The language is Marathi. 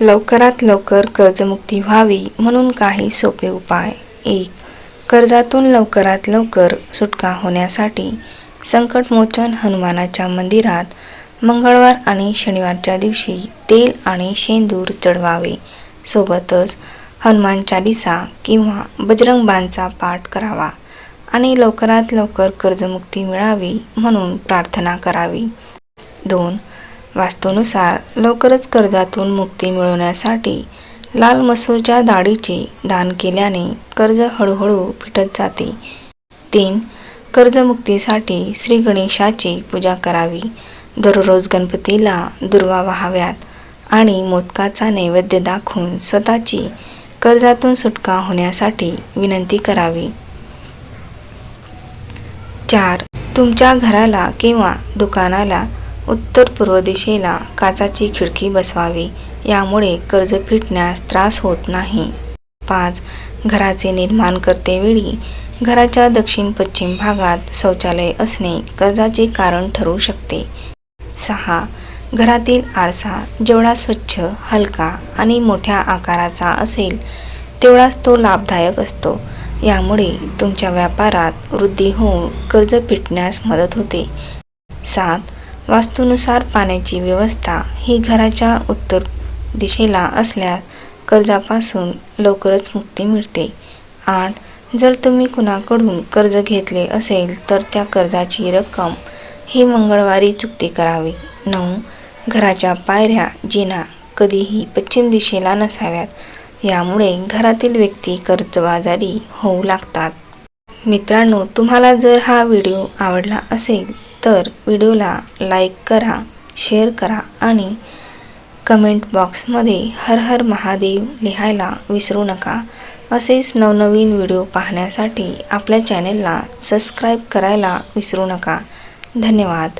लवकरात लवकर कर्जमुक्ती व्हावी म्हणून काही सोपे उपाय. एक कर्जातून लवकरात लवकर सुटका होण्यासाठी संकटमोचन हनुमानाच्या मंदिरात मंगळवार आणि शनिवारच्या दिवशी तेल आणि शेंदूर चढवावे. सोबतच हनुमान चालिसा किंवा बजरंगबांचा पाठ करावा आणि लवकरात लवकर कर्जमुक्ती मिळावी म्हणून प्रार्थना करावी. दोन वास्तूनुसार लवकरच कर्जातून मुक्ती मिळवण्यासाठी लाल मसूरच्या डाळीचे दान केल्याने कर्ज हळूहळू फिटत जाते. तीन कर्जमुक्तीसाठी श्री गणेशाची पूजा करावी. दररोज गणपतीला दुर्वा वाहाव्यात आणि मोदकाचा नैवेद्य दाखवून स्वतःची कर्जातून सुटका होण्यासाठी विनंती करावी. चार तुमच्या घराला किंवा दुकानाला उत्तर पूर्व दिशेला काचाची खिडकी बसवावी. यामुळे कर्ज फिटण्यास त्रास होत नाही. पाच. घराचे निर्माण करतेवेळी घराच्या दक्षिण पश्चिम भागात शौचालय असणे कर्जाचे कारण ठरू शकते. सहा. घरातील आरसा जेवढा स्वच्छ हलका आणि मोठ्या आकाराचा असेल तेवढाच तो लाभदायक असतो. यामुळे तुमच्या व्यापारात वृद्धी होऊन कर्ज फिटण्यास मदत होते. सात. वास्तूनुसार पाण्याची व्यवस्था ही घराच्या उत्तर दिशेला असल्यास कर्जापासून लवकरच मुक्ती मिळते. आठ जर तुम्ही कुणाकडून कर्ज घेतले असेल तर त्या कर्जाची रक्कम ही मंगळवारी चुकती करावी. नऊ घराच्या पायऱ्या जिना कधीही पश्चिम दिशेला नसाव्यात. यामुळे घरातील व्यक्ती कर्जबाजारी होऊ लागतात. मित्रांनो तुम्हाला जर हा व्हिडिओ आवडला असेल तर व्हिडिओला लाईक करा शेअर करा आणि कमेंट बॉक्समध्ये हर हर महादेव लिहायला विसरू नका. असेच नवनवीन व्हिडिओ पाहण्यासाठी आपल्या चॅनेलला सबस्क्राईब करायला विसरू नका. धन्यवाद.